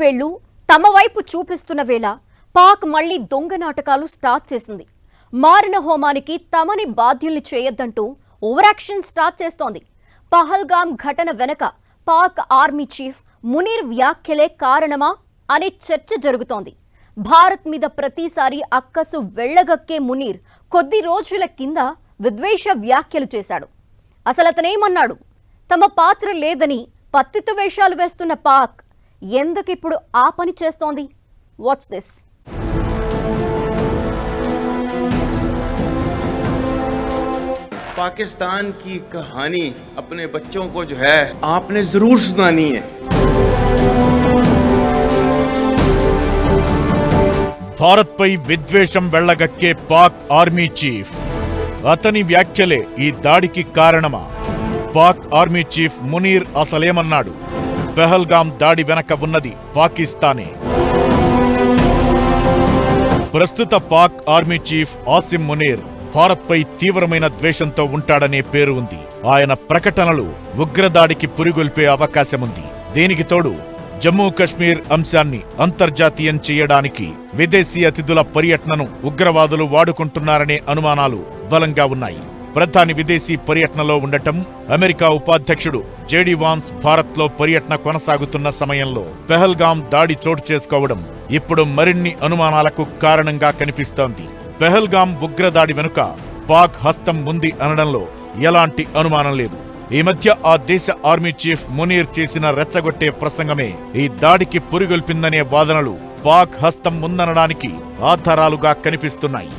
వేళ్ళు తమ వైపు చూపిస్తున్న వేళ పాక్ మళ్ళీ దొంగ నాటకాలు స్టార్ట్ చేసింది. మారిన హోమానికి తమని బాధ్యుల్ని చేయొద్దంటూ ఓవరాక్షన్ స్టార్ట్ చేస్తోంది. పహల్గామ్ ఘటన వెనక పాక్ ఆర్మీ చీఫ్ మునీర్ వ్యాఖ్యలే కారణమా అనే చర్చ జరుగుతోంది. భారత్ మీద ప్రతిసారి అక్కసు వెళ్ళగక్కే మునీర్ కొద్ది రోజుల కింద విద్వేష వ్యాఖ్యలు చేశాడు. అసలు అతనేమన్నాడు? తమ పాత్ర లేదని పత్తిత వేషాలు వేస్తున్న పాక్ ఎందుకిప్పుడు ఆ పని చేస్తోంది వాట్స్ దిస్ पाकिस्तान की कहानी अपने बच्चों को जो है आपने जरूर सुनानी है భారత్పై విద్వేషం వెళ్లగక్కే పాక్ ఆర్మీ చీఫ్ అతని వ్యాఖ్యలే ఈ దాడికి కారణమా పాక్ ఆర్మీ చీఫ్ మునీర్ అసలేమన్నాడు పెహల్గాం దాడి వెనక ఉన్నది పాకిస్తానే. ప్రస్తుత పాక్ ఆర్మీ చీఫ్ ఆసిమ్ మునీర్ భారత్పై తీవ్రమైన ద్వేషంతో ఉంటాడనే పేరు ఉంది. ఆయన ప్రకటనలు ఉగ్రదాడికి పురిగొల్పే అవకాశముంది. దీనికి తోడు జమ్మూ కశ్మీర్ అంశాన్ని అంతర్జాతీయం చేయడానికి విదేశీ అతిథుల పర్యటనను ఉగ్రవాదులు వాడుకుంటున్నారనే అనుమానాలు బలంగా ఉన్నాయి. ప్రధాని విదేశీ పర్యటనలో ఉండటం అమెరికా ఉపాధ్యక్షుడు జేడీ వాన్స్ భారత్లో పర్యటన కొనసాగుతున్న సమయంలో పెహల్గాం దాడి చోటు చేసుకోవడం ఇప్పుడు మరిన్ని అనుమానాలకు కారణంగా కనిపిస్తోంది. పెహల్గాం ఉగ్రదాడి వెనుక పాక్ హస్తం ఉంది అనడంలో ఎలాంటి అనుమానం లేదు. ఈ మధ్య ఆ దేశ ఆర్మీ చీఫ్ మునీర్ చేసిన రెచ్చగొట్టే ప్రసంగమే ఈ దాడికి పురిగొల్పిందనే వాదనలు పాక్ హస్తం ఉందనడానికి ఆధారాలుగా కనిపిస్తున్నాయి.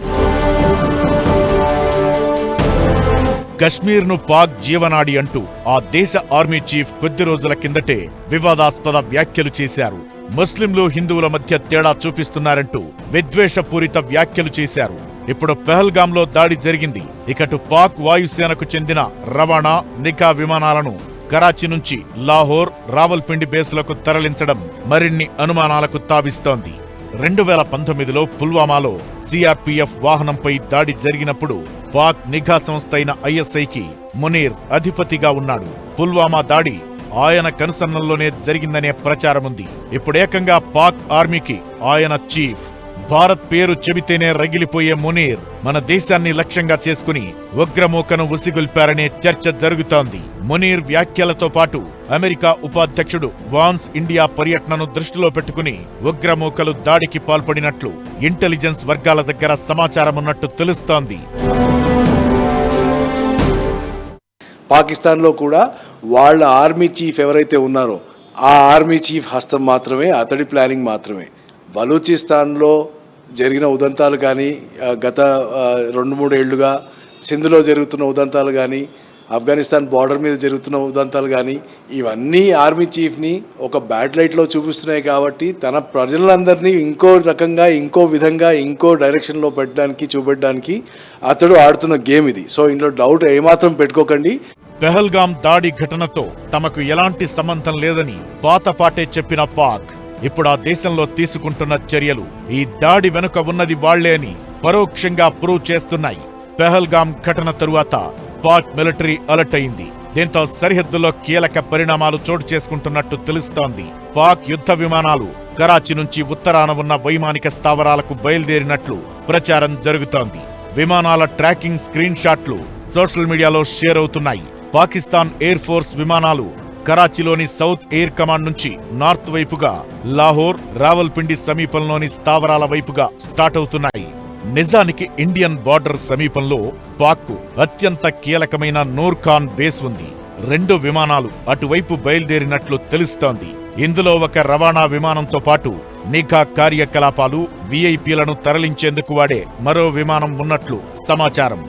కశ్మీర్ను పాక్ జీవనాడి అంటూ ఆ దేశ ఆర్మీ చీఫ్ కొద్ది రోజుల కిందటే వివాదాస్పద వ్యాఖ్యలు చేశారు. ముస్లింలు హిందువుల మధ్య తేడా చూపిస్తున్నారంటూ విద్వేషపూరిత వ్యాఖ్యలు చేశారు. ఇప్పుడు పెహల్గాంలో దాడి జరిగింది. ఇకటు పాక్ వాయుసేనకు చెందిన రవాణా నికా విమానాలను కరాచీ నుంచి లాహోర్ రావల్పిండి బేసులకు తరలించడం మరిన్ని అనుమానాలకు తావిస్తోంది. రెండు వేల పంతొమ్మిదిలో పుల్వామాలో సిఆర్పిఎఫ్ వాహనంపై దాడి జరిగినప్పుడు పాక్ నిఘా సంస్థ అయిన ఐఎస్ఐకి మునీర్ అధిపతిగా ఉన్నాడు. పుల్వామా దాడి ఆయన కనుసన్నల్లోనే జరిగిందనే ప్రచారముంది. ఇప్పుడేకంగా పాక్ ఆర్మీకి ఆయన చీఫ్ భారత్ పేరు చెబితేనే రగిలిపోయే మునీర్ మన దేశాన్ని లక్ష్యంగా చేసుకుని ఉగ్రమూకను ఉసిగొల్పారనే చర్చ జరుగుతోంది. మునీర్ వ్యాఖ్యలతో పాటు అమెరికా ఉపాధ్యక్షుడు వాన్స్ ఇండియా పర్యటనను దృష్టిలో పెట్టుకుని ఉగ్రమూకలు దాడికి పాల్పడినట్లు ఇంటెలిజెన్స్ వర్గాల దగ్గర సమాచారమున్నట్టు తెలుస్తోంది. పాకిస్తాన్లో కూడా వాళ్ళ ఆర్మీ చీఫ్ ఎవరైతే ఉన్నారో ఆ ఆర్మీ చీఫ్ హస్తం మాత్రమే అతడి ప్లానింగ్ మాత్రమే. బలూచిస్తాన్లో జరిగిన ఉదంతాలు కానీ గత రెండు మూడు ఏళ్ళుగా సింధులో జరుగుతున్న ఉదంతాలు కానీ ఆఫ్ఘనిస్తాన్ బార్డర్ మీద జరుగుతున్న ఉదంతాలు కానీ ఇవన్నీ ఆర్మీ చీఫ్ని ఒక బ్యాడ్ లైట్లో చూపిస్తున్నాయి కాబట్టి తన ప్రజలందరినీ ఇంకో రకంగా ఇంకో విధంగా ఇంకో డైరెక్షన్లో పెట్టడానికి చూపెట్టడానికి అతడు ఆడుతున్న గేమ్ ఇది. సో ఇందులో డౌట్ ఏమాత్రం పెట్టుకోకండి. పెహల్గాం దాడి ఘటనతో తమకు ఎలాంటి సంబంధం లేదని పాతపాటే చెప్పిన పాక్. ఇప్పుడు ఆ దేశంలో తీసుకుంటున్న చర్యలు ఈ దాడి వెనుక ఉన్నది వాళ్ళే అని పరోక్షంగా ప్రూవ్ చేస్తున్నాయి. పెహల్గాం ఘటన తరువాత పాక్ మిలిటరీ అలర్ట్ అయింది. దీంతో సరిహద్దులో కీలక పరిణామాలు చోటు చేసుకుంటున్నట్టు తెలుస్తోంది. పాక్ యుద్ధ విమానాలు కరాచీ నుంచి ఉత్తరాన ఉన్న వైమానిక స్థావరాలకు బయలుదేరినట్లు ప్రచారం జరుగుతోంది. విమానాల ట్రాకింగ్ స్క్రీన్ షాట్లు సోషల్ మీడియాలో షేర్ అవుతున్నాయి. పాకిస్తాన్ ఎయిర్ ఫోర్స్ విమానాలు కరాచీలోని సౌత్ ఎయిర్ కమాండ్ నుంచి నార్త్ వైపుగా లాహోర్ రావల్పిండి సమీపంలోని స్థావరాల వైపుగా స్టార్ట్ అవుతున్నాయి. నిజానికి ఇండియన్ బార్డర్ సమీపంలో పాక్కు అత్యంత కీలకమైన నూర్ఖాన్ బేస్ ఉంది. రెండు విమానాలు అటువైపు బయలుదేరినట్లు తెలుస్తోంది. ఇందులో ఒక రవాణా విమానంతో పాటు నిఘా కార్యకలాపాలు విఐపీలను తరలించేందుకు వాడే మరో విమానం ఉన్నట్లు సమాచారం.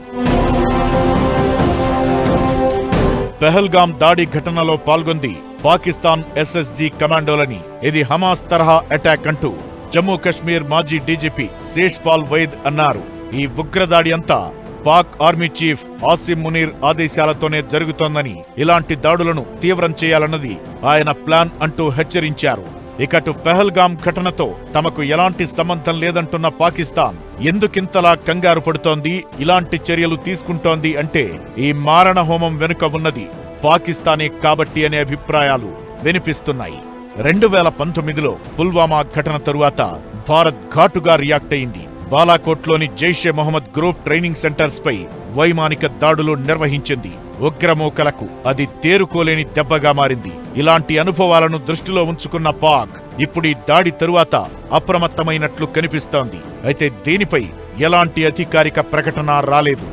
పెహల్గాం దాడి ఘటనలో పాల్గొంది పాకిస్తాన్ ఎస్ఎస్జీ కమాండోలని. ఇది హమాస్ తరహా అటాక్ అంటూ జమ్మూ కశ్మీర్ మాజీ డీజీపీ శేష్ పాల్ వైద్ అన్నారు. ఈ ఉగ్రదాడి అంతా పాక్ ఆర్మీ చీఫ్ ఆసిమ్ మునీర్ ఆదేశాలతోనే జరుగుతోందని ఇలాంటి దాడులను తీవ్రం చేయాలన్నది ఆయన ప్లాన్ అంటూ హెచ్చరించారు. ఇకటు పెహల్గాం ఘటనతో తమకు ఎలాంటి సంబంధం లేదంటున్న పాకిస్తాన్ ఎందుకింతలా కంగారు పడుతోంది ఇలాంటి చర్యలు తీసుకుంటోంది అంటే ఈ మారణ హోమం వెనుక ఉన్నది పాకిస్తానే కాబట్టి అనే అభిప్రాయాలు వినిపిస్తున్నాయి. రెండు వేల పంతొమ్మిదిలో పుల్వామా ఘటన తరువాత భారత్ ఘాటుగా రియాక్ట్ అయింది. బాలాకోట్లోని Jaish Mohammad group training centres పై వైమానిక దాడులు నిర్వహించింది. ఉగ్రమూకలకు అది తేరుకోలేని దెబ్బగా మారింది. ఇలాంటి అనుభవాలను దృష్టిలో ఉంచుకున్న పాక్ ఇప్పుడు ఈ దాడి తరువాత అప్రమత్తమైనట్లు కనిపిస్తోంది. అయితే దీనిపై ఎలాంటి అధికారిక ప్రకటన రాలేదు.